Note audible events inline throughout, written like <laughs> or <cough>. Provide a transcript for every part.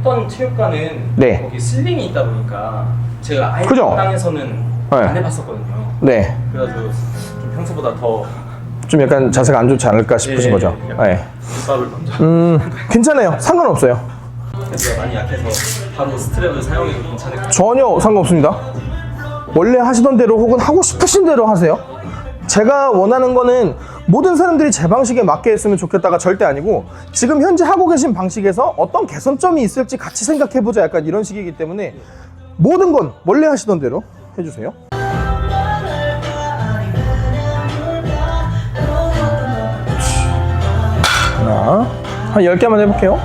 했던 체육관은 네. 거기 슬링이 있다 보니까 제가 아예 그죠? 땅에서는 네. 안 해봤었거든요. 네. 그래가지고 좀 평소보다 더 좀 약간 자세가 안 좋지 않을까 싶으신 예, 거죠? 약간 네. 깃발을 먼저 음, 괜찮아요. 상관없어요. 제가 많이 약해서 바로 스트랩을 사용해도 괜찮을까? 전혀 상관없습니다. 원래 하시던 대로 혹은 하고 싶으신 대로 하세요. 제가 원하는 거는 모든 사람들이 제 방식에 맞게 했으면 좋겠다가 절대 아니고 지금 현재 하고 계신 방식에서 어떤 개선점이 있을지 같이 생각해보자 약간 이런 식이기 때문에 모든 건 원래 하시던 대로 해주세요. 하나, 한 10개만 해볼게요.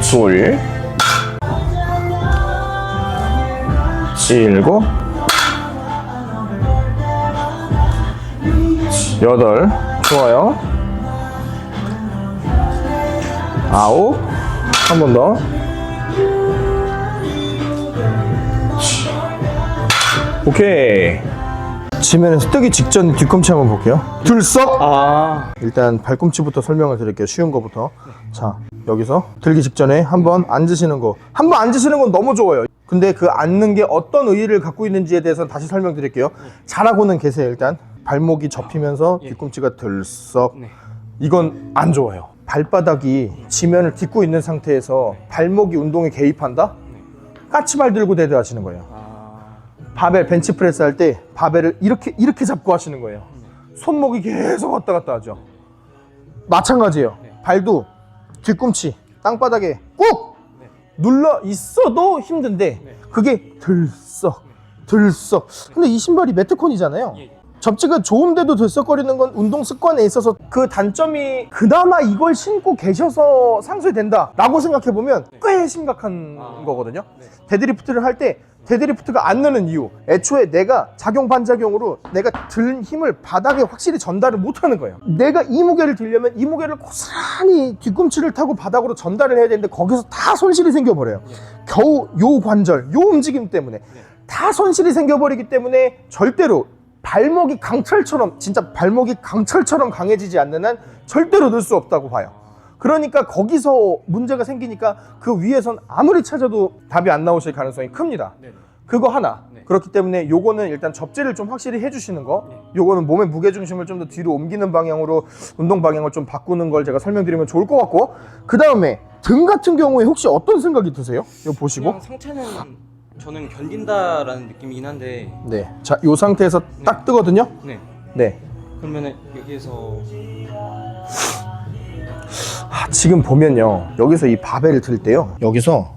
둘, 일곱, 여덟, 좋아요. 아홉, 한 번 더. 오케이. 지면에서 뜨기 직전 뒤꿈치 한번 볼게요. 들썩! 아 일단 발꿈치부터 설명을 드릴게요. 쉬운 거부터. 자, 여기서 들기 직전에 한번 앉으시는 거. 한 번 앉으시는 건 너무 좋아요. 근데 그 앉는 게 어떤 의의를 갖고 있는지에 대해서는 다시 설명드릴게요. 잘하고는 계세요, 일단. 발목이 접히면서 뒤꿈치가 들썩. 네. 이건 안 좋아요. 발바닥이 지면을 딛고 있는 상태에서 발목이 운동에 개입한다? 까치발 들고 대드 하시는 거예요. 아, 바벨 벤치프레스 할 때 바벨을 이렇게 이렇게 잡고 하시는 거예요. 손목이 계속 왔다 갔다 하죠. 마찬가지예요. 발도 뒤꿈치 땅바닥에 꾹 눌러 있어도 힘든데 그게 들썩 들썩. 근데 이 신발이 매트콘이잖아요. 접지가 좋은데도 들썩거리는 건 운동 습관에 있어서 그 단점이 그나마 이걸 신고 계셔서 상쇄된다 라고 생각해 보면 꽤 심각한 아. 거거든요. 네. 데드리프트를 할 때 데드리프트가 안 느는 이유 애초에 내가 작용 반작용으로 내가 든 힘을 바닥에 확실히 전달을 못하는 거예요 내가 이 무게를 들려면 이 무게를 고스란히 뒤꿈치를 타고 바닥으로 전달을 해야 되는데 거기서 다 손실이 생겨버려요 겨우 요 관절 요 움직임 때문에 다 손실이 생겨버리기 때문에 절대로 발목이 강철처럼 진짜 발목이 강철처럼 강해지지 않는 한 절대로 늘수 없다고 봐요 그러니까 거기서 문제가 생기니까 그 위에선 아무리 찾아도 답이 안 나오실 가능성이 큽니다. 네네. 그거 하나. 네. 그렇기 때문에 요거는 일단 접지를 좀 확실히 해주시는 거. 요거는 몸의 무게 중심을 좀 더 뒤로 옮기는 방향으로 운동 방향을 좀 바꾸는 걸 제가 설명드리면 좋을 것 같고. 그 다음에 등 같은 경우에 혹시 어떤 생각이 드세요? 이거 보시고. 상체는 저는 견딘다라는 느낌이긴 한데 네. 자, 요 상태에서 딱 뜨거든요. 네 네. 그러면은 여기에서 아, 지금 보면요. 여기서 이 바벨을 들 때요. 여기서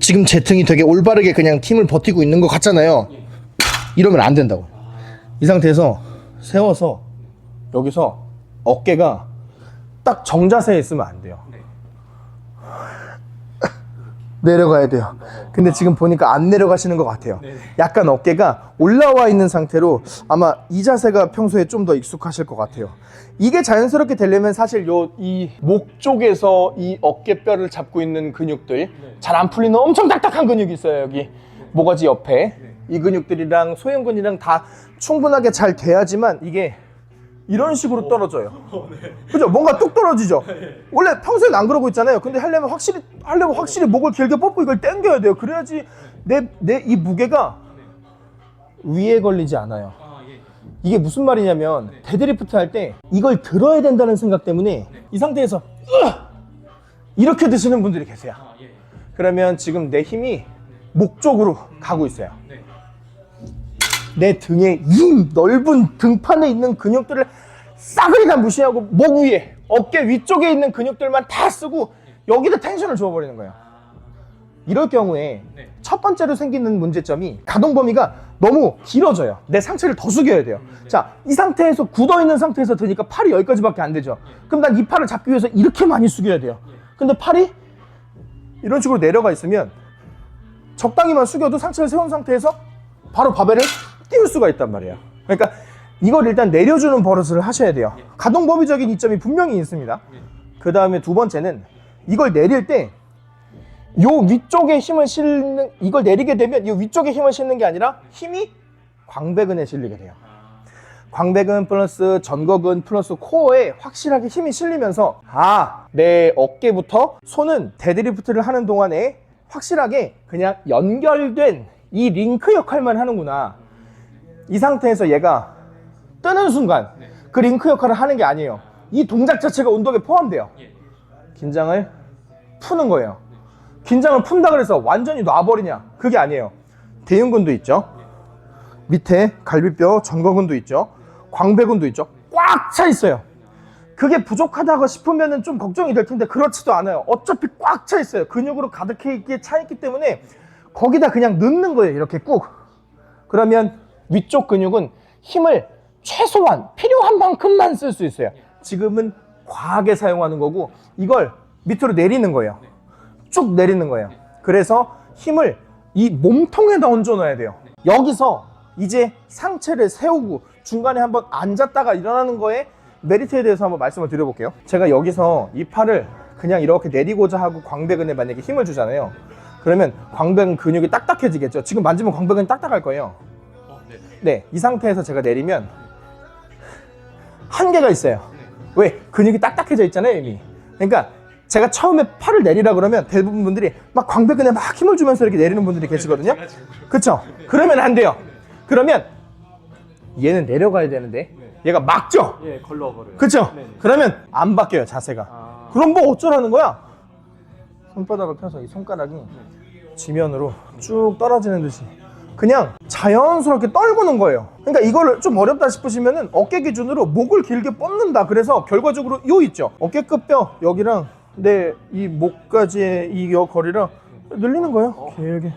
지금 제 등이 되게 올바르게 그냥 팀을 버티고 있는 것 같잖아요. 이러면 안 된다고. 이 상태에서 세워서 여기서 어깨가 딱 정자세에 있으면 안 돼요. 네. 내려가야 돼요. 근데 지금 보니까 안 내려가시는 것 같아요. 네네. 약간 어깨가 올라와 있는 상태로 아마 이 자세가 평소에 좀 더 익숙하실 것 같아요. 이게 자연스럽게 되려면 사실 요 이 목 쪽에서 이 어깨뼈를 잡고 있는 근육들 잘 안 풀리는 엄청 딱딱한 근육이 있어요 여기 모가지 옆에 이 근육들이랑 소형근이랑 다 충분하게 잘 돼야지만 이게 이런 식으로 떨어져요. <laughs> 그죠? 뭔가 뚝 떨어지죠? <laughs> 원래 평소엔 안 그러고 있잖아요. 근데 하려면 확실히, 하려면 확실히 목을 길게 뻗고 이걸 당겨야 돼요. 그래야지 내, 내 이 무게가 위에 걸리지 않아요. 아 예. 이게 무슨 말이냐면 데드리프트 할 때 이걸 들어야 된다는 생각 때문에 이 상태에서 으악! 이렇게 드시는 분들이 계세요. 아 예. 그러면 지금 내 힘이 목 쪽으로 가고 있어요. 네. 내 등에 이 넓은 등판에 있는 근육들을 싸그리 다 무시하고 목 위에 어깨 위쪽에 있는 근육들만 다 쓰고 여기다 텐션을 주어버리는 거예요. 이럴 경우에 네. 첫 번째로 생기는 문제점이 가동 범위가 너무 길어져요. 내 상체를 더 숙여야 돼요. 자, 이 상태에서 굳어 있는 상태에서 드니까 팔이 여기까지밖에 안 되죠. 그럼 난 이 팔을 잡기 위해서 이렇게 많이 숙여야 돼요. 근데 팔이 이런 식으로 내려가 있으면 적당히만 숙여도 상체를 세운 상태에서 바로 바벨을 띄울 수가 있단 말이에요. 그러니까 이걸 일단 내려주는 버릇을 하셔야 돼요. 가동 범위적인 이점이 분명히 있습니다. 그 다음에 두 번째는 이걸 내릴 때 요 위쪽에 힘을 실는 이걸 내리게 되면 이 위쪽에 힘을 실는 게 아니라 힘이 광배근에 실리게 돼요. 광배근 플러스 전거근 플러스 코어에 확실하게 힘이 실리면서 아, 내 어깨부터 손은 데드리프트를 하는 동안에 확실하게 그냥 연결된 이 링크 역할만 하는구나. 이 상태에서 얘가 뜨는 순간 그 링크 역할을 하는 게 아니에요. 이 동작 자체가 운동에 포함돼요. 긴장을 푸는 거예요. 긴장을 푼다 그래서 완전히 놔버리냐? 그게 아니에요. 대흉근도 있죠. 밑에 갈비뼈 전거근도 있죠. 광배근도 있죠. 꽉 차 있어요. 그게 부족하다고 싶으면 좀 걱정이 될 텐데 그렇지도 않아요. 어차피 꽉 차 있어요. 근육으로 가득해 있기에 차 있기 때문에 거기다 그냥 넣는 거예요. 이렇게 꾹. 그러면 위쪽 근육은 힘을 최소한 필요한 만큼만 쓸 수 있어요. 지금은 과하게 사용하는 거고 이걸 밑으로 내리는 거예요. 쭉 내리는 거예요. 그래서 힘을 이 몸통에다 얹어 놔야 돼요. 여기서 이제 상체를 세우고 중간에 한번 앉았다가 일어나는 거에 메리트에 대해서 한번 말씀을 드려볼게요. 제가 여기서 이 팔을 그냥 이렇게 내리고자 하고 광배근에 만약에 힘을 주잖아요. 그러면 광배근 근육이 딱딱해지겠죠. 지금 만지면 광배근이 딱딱할 거예요. 네, 이 상태에서 제가 내리면 한계가 있어요. 왜? 근육이 딱딱해져 있잖아요, 이미. 그러니까 제가 처음에 팔을 내리라 그러면 대부분 분들이 막 광배근에 막 힘을 주면서 이렇게 내리는 분들이 계시거든요. 그쵸? 그러면 안 돼요. 그러면 얘는 내려가야 되는데 얘가 막죠? 예, 걸러버려요. 네네. 그러면 안 바뀌어요, 자세가. 아. 그럼 뭐 어쩌라는 거야? 손바닥을 펴서 이 손가락이 지면으로 쭉 떨어지는 듯이 그냥 자연스럽게 떨구는 거예요. 그러니까 이거를 좀 어렵다 싶으시면은 어깨 기준으로 목을 길게 뻗는다. 그래서 결과적으로 요 있죠. 어깨 끝뼈 여기랑 내 이 목까지의 이여 거리랑 늘리는 거예요. 길게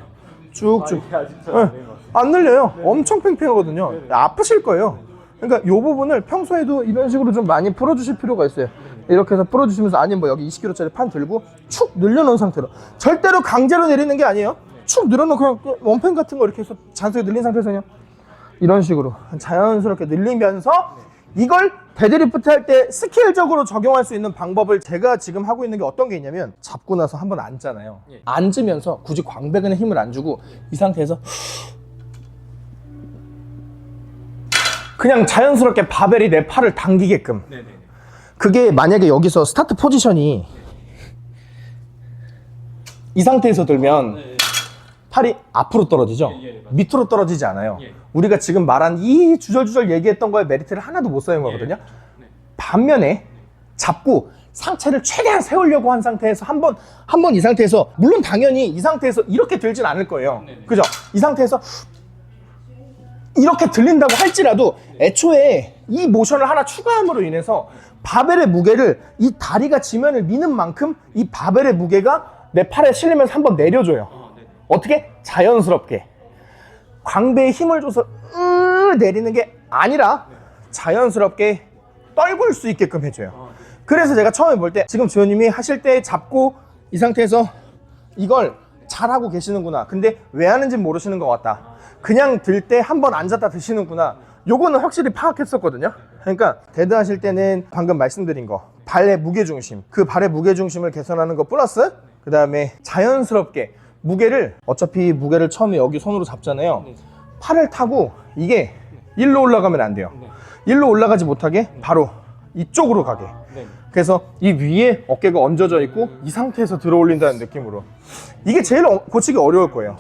쭉쭉. 아직 네. 안 늘려요. 엄청 팽팽하거든요. 아프실 거예요. 그러니까 이 부분을 평소에도 이런 식으로 좀 많이 풀어주실 필요가 있어요. 이렇게 해서 풀어주시면서 아니면 뭐 여기 20kg짜리 판 들고 축 늘려놓은 상태로 절대로 강제로 내리는 게 아니에요. 축 늘어놓고 그냥 그 원펜 같은 거 이렇게 해서 잔뜩 늘린 상태에서 그냥 이런 식으로 자연스럽게 늘리면서 이걸 데드리프트 할 때 스케일적으로 적용할 수 있는 방법을 제가 지금 하고 있는 게 어떤 게 있냐면 잡고 나서 한번 앉잖아요. 예. 앉으면서 굳이 광배근에 힘을 안 주고 이 상태에서 그냥 자연스럽게 바벨이 내 팔을 당기게끔 네네. 그게 만약에 여기서 스타트 포지션이 이 상태에서 들면 네. 팔이 앞으로 떨어지죠? 예, 예, 맞아요. 밑으로 떨어지지 않아요. 예. 우리가 지금 말한 이 주절주절 얘기했던 거에 메리트를 하나도 못 사용하거든요. 네. 반면에 잡고 상체를 최대한 세우려고 한 상태에서 한 번, 한 번 이 상태에서, 물론 당연히 이 상태에서 이렇게 들진 않을 거예요. 네 네. 그죠? 이 상태에서 이렇게 들린다고 할지라도 애초에 이 모션을 하나 추가함으로 인해서 바벨의 무게를 이 다리가 지면을 미는 만큼 이 바벨의 무게가 내 팔에 실리면서 한번 내려줘요. 어떻게? 자연스럽게. 광배에 힘을 줘서 으 내리는 게 아니라 자연스럽게 떨굴 수 있게끔 해줘요. 아, 그래서 제가 처음에 볼 때 지금 지호님이 하실 때 잡고 이 상태에서 이걸 잘하고 계시는구나. 근데 왜 하는지 모르시는 것 같다. 그냥 들 때 한 번 앉았다 드시는구나. 요거는 확실히 파악했었거든요. 그러니까 데드 하실 때는 방금 말씀드린 거 발의 무게 중심, 그 발의 무게 중심을 개선하는 것 플러스 그 다음에 자연스럽게 무게를 어차피 무게를 처음에 여기 손으로 잡잖아요. 네. 팔을 타고 이게 일로 올라가면 안 돼요. 네. 일로 올라가지 못하게 바로 이쪽으로 가게. 네. 그래서 이 위에 어깨가 얹어져 있고 이 상태에서 들어 올린다는 느낌으로 이게 제일 어- 고치기 어려울 거예요.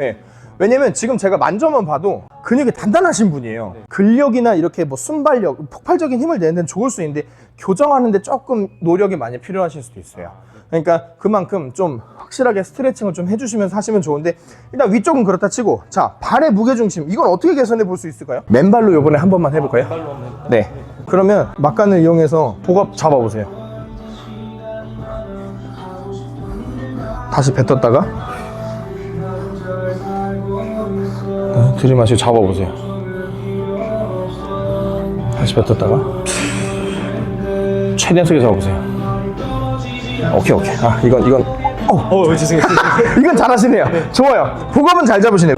예. 왜냐면 지금 제가 만져만 봐도 근육이 단단하신 분이에요. 네. 근력이나 이렇게 뭐 순발력, 폭발적인 힘을 내는 데는 좋을 수 있는데 교정하는데 조금 노력이 많이 필요하실 수도 있어요. 그러니까 그만큼 좀 확실하게 스트레칭을 좀 해주시면서 하시면 좋은데 일단 위쪽은 그렇다 치고 자 발의 무게 중심 이건 어떻게 개선해 볼 수 있을까요? 맨발로 요번에 한 번만 해볼까요? 발로 한번 네. 그러면 막간을 이용해서 복압 잡아보세요. 다시 뱉었다가 네, 들이마시고 잡아보세요. 다시 뱉었다가 최대한 세게 잡아보세요. 오케이 오케이. 아 이건 이건 어 어, 죄송해요. <laughs> 이건 잘하시네요. 좋아요. 복압은 잘 잡으시네요.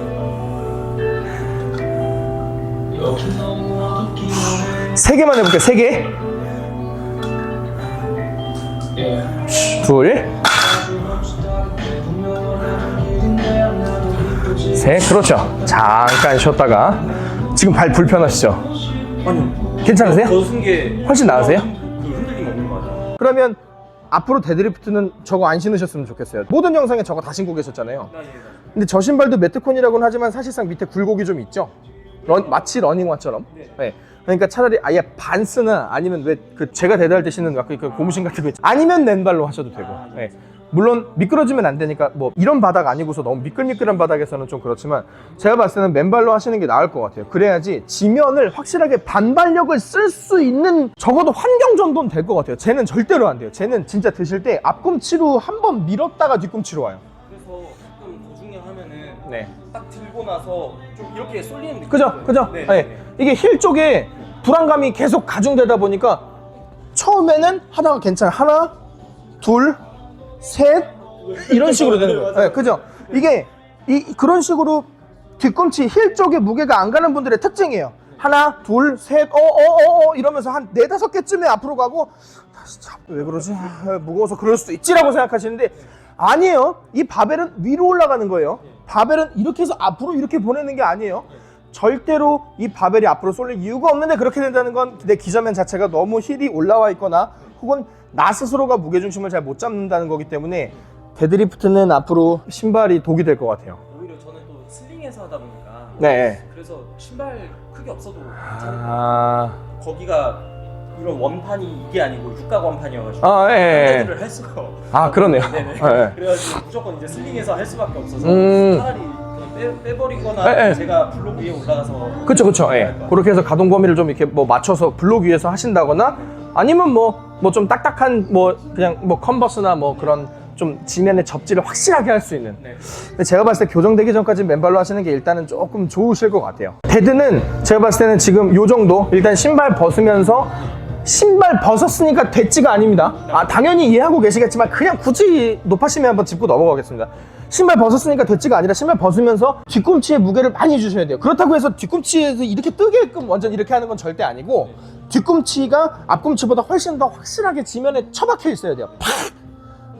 세 개만 해볼게요. 세 개. 둘. 셋. 그렇죠. 잠깐 쉬었다가 지금 발 불편하시죠? 아니요. 괜찮으세요? 더쓴게 훨씬 나으세요? 그 흔들림 없는 거 같아요. 그러면 앞으로 데드리프트는 저거 안 신으셨으면 좋겠어요. 모든 영상에 저거 다 신고 계셨잖아요. 근데 저 신발도 매트콘이라고는 하지만 사실상 밑에 굴곡이 좀 있죠. 런- 마치 러닝화처럼. 네. 그러니까 차라리 아예 반스나 아니면 왜 그 제가 대대할 때 신는 그 고무신 같은 거 있죠. 아니면 맨발로 하셔도 되고. 네. 물론 미끄러지면 안 되니까 뭐 이런 바닥 아니고서 너무 미끌미끌한 바닥에서는 좀 그렇지만 제가 봤을 때는 맨발로 하시는 게 나을 것 같아요. 그래야지 지면을 확실하게 반발력을 쓸 수 있는 적어도 환경 정도는 될 것 같아요. 쟤는 절대로 안 돼요. 쟤는 진짜 드실 때 앞꿈치로 한 번 밀었다가 뒤꿈치로 와요. 그래서 가끔 고중량 하면은 네. 딱 들고 나서 좀 이렇게 쏠리는 느낌. 그죠? 그죠? 네. 네. 이게 힐 쪽에 불안감이 계속 가중되다 보니까 처음에는 하다가 괜찮아. 하나, 둘, 셋 이런 식으로 되는 거예요. 네, 그죠? 이게 이 그런 식으로 뒤꿈치 힐 쪽에 무게가 안 가는 분들의 특징이에요. 하나, 둘, 셋, 어, 어, 어, 어 이러면서 한 네다섯 개쯤에 앞으로 가고 다시 잡, 왜 그러지? 아, 무거워서 그럴 수도 있지라고 생각하시는데 아니에요. 이 바벨은 위로 올라가는 거예요. 바벨은 이렇게 해서 앞으로 이렇게 보내는 게 아니에요. 절대로 이 바벨이 앞으로 쏠릴 이유가 없는데 그렇게 된다는 건 내 기저면 자체가 너무 힐이 올라와 있거나 혹은 나 스스로가 무게중심을 잘 못 잡는다는 거기 때문에 데드리프트는 앞으로 신발이 독이 될 것 같아요. 오히려 저는 또 슬링해서 하다 보니까 네. 그래서 신발 크기 없어도 괜찮은 아, 거기가 이런 원판이 이게 아니고 육각 원판이어가지고 아, 예, 예. 헤드를 할 수가 없- 아 그러네요. 네네. 예, 예. 그래가지고 무조건 이제 슬링해서 할 수밖에 없어서 음. 차라리 그냥 빼, 빼버리거나 예, 예. 제가 블록 위에 올라가서 그쵸 그쵸 예. 그렇게 해서 가동 범위를 좀 이렇게 뭐 맞춰서 블록 위에서 하신다거나 아니면 뭐 뭐 좀 딱딱한 뭐 그냥 뭐 컨버스나 뭐 그런 좀 지면의 접지를 확실하게 할 수 있는. 네. 근데 제가 봤을 때 교정되기 전까지 맨발로 하시는 게 일단은 조금 좋으실 것 같아요. 데드는 제가 봤을 때는 지금 요 정도. 일단 신발 벗으면서 신발 벗었으니까 됐지가 아닙니다. 아 당연히 이해하고 계시겠지만 그냥 굳이 높아심에 한번 짚고 넘어가겠습니다 신발 벗었으니까 됐지가 아니라 신발 벗으면서 뒤꿈치에 무게를 많이 주셔야 돼요. 그렇다고 해서 뒤꿈치에서 이렇게 뜨게끔 완전 이렇게 하는 건 절대 아니고 뒤꿈치가 앞꿈치보다 훨씬 더 확실하게 지면에 처박혀 있어야 돼요. 팍!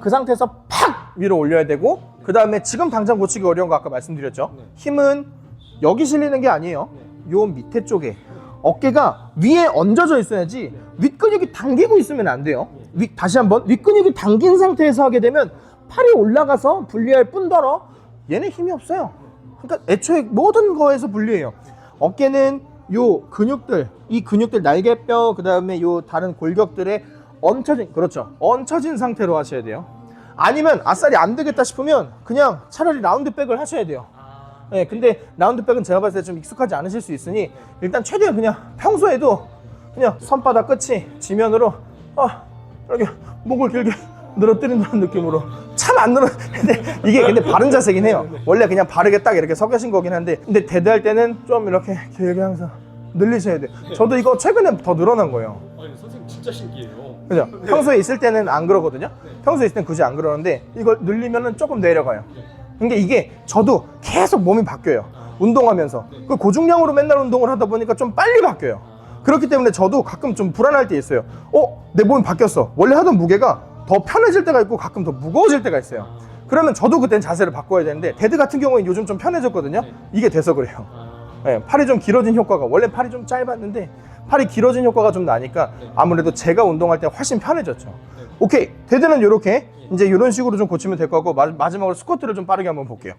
그 상태에서 팍! 위로 올려야 되고 그 다음에 지금 당장 고치기 어려운 거 아까 말씀드렸죠? 힘은 여기 실리는 게 아니에요. 요 밑에 쪽에. 어깨가 위에 얹어져 있어야지 윗근육이 당기고 있으면 안 돼요. 윗, 다시 한번 윗근육이 당긴 상태에서 하게 되면 팔이 올라가서 분리할 뿐더러 얘는 힘이 없어요. 그러니까 애초에 모든 거에서 분리해요. 어깨는 요 근육들 이 근육들 날개뼈 그 다음에 요 다른 골격들에 얹혀진 그렇죠. 얹혀진 상태로 하셔야 돼요. 아니면 아싸리 안 되겠다 싶으면 그냥 차라리 라운드백을 하셔야 돼요. 네, 근데 라운드백은 제가 봤을 때 좀 익숙하지 않으실 수 있으니 일단 최대한 그냥 평소에도 그냥 손바닥 끝이 지면으로 아 이렇게 목을 길게 늘어뜨린다는 느낌으로 참 안 늘어 근데 이게 근데 바른 자세긴 해요 원래 그냥 바르게 딱 이렇게 서 계신 거긴 한데 근데 대대할 때는 좀 이렇게 길게 항상 늘리셔야 돼요 저도 이거 최근에 더 늘어난 거예요 아니 선생님 진짜 신기해요. 그죠? 평소에 있을 때는 안 그러거든요. 평소에 있을 땐 굳이 안 그러는데 이걸 늘리면은 조금 내려가요. 근데 이게 저도 계속 몸이 바뀌어요. 운동하면서 그 고중량으로 맨날 운동을 하다 보니까 좀 빨리 바뀌어요. 그렇기 때문에 저도 가끔 좀 불안할 때 있어요. 어, 내 몸이 바뀌었어. 원래 하던 무게가 더 편해질 때가 있고 가끔 더 무거워질 때가 있어요. 그러면 저도 그땐 자세를 바꿔야 되는데 데드 같은 경우는 요즘 좀 편해졌거든요. 이게 돼서 그래요. 네, 팔이 좀 길어진 효과가 원래 팔이 좀 짧았는데 팔이 길어진 효과가 좀 나니까 아무래도 제가 운동할 때 훨씬 편해졌죠. 오케이 데드는 이렇게 이제 이런 식으로 좀 고치면 될 마, 마지막으로 스쿼트를 좀 빠르게 한번 볼게요.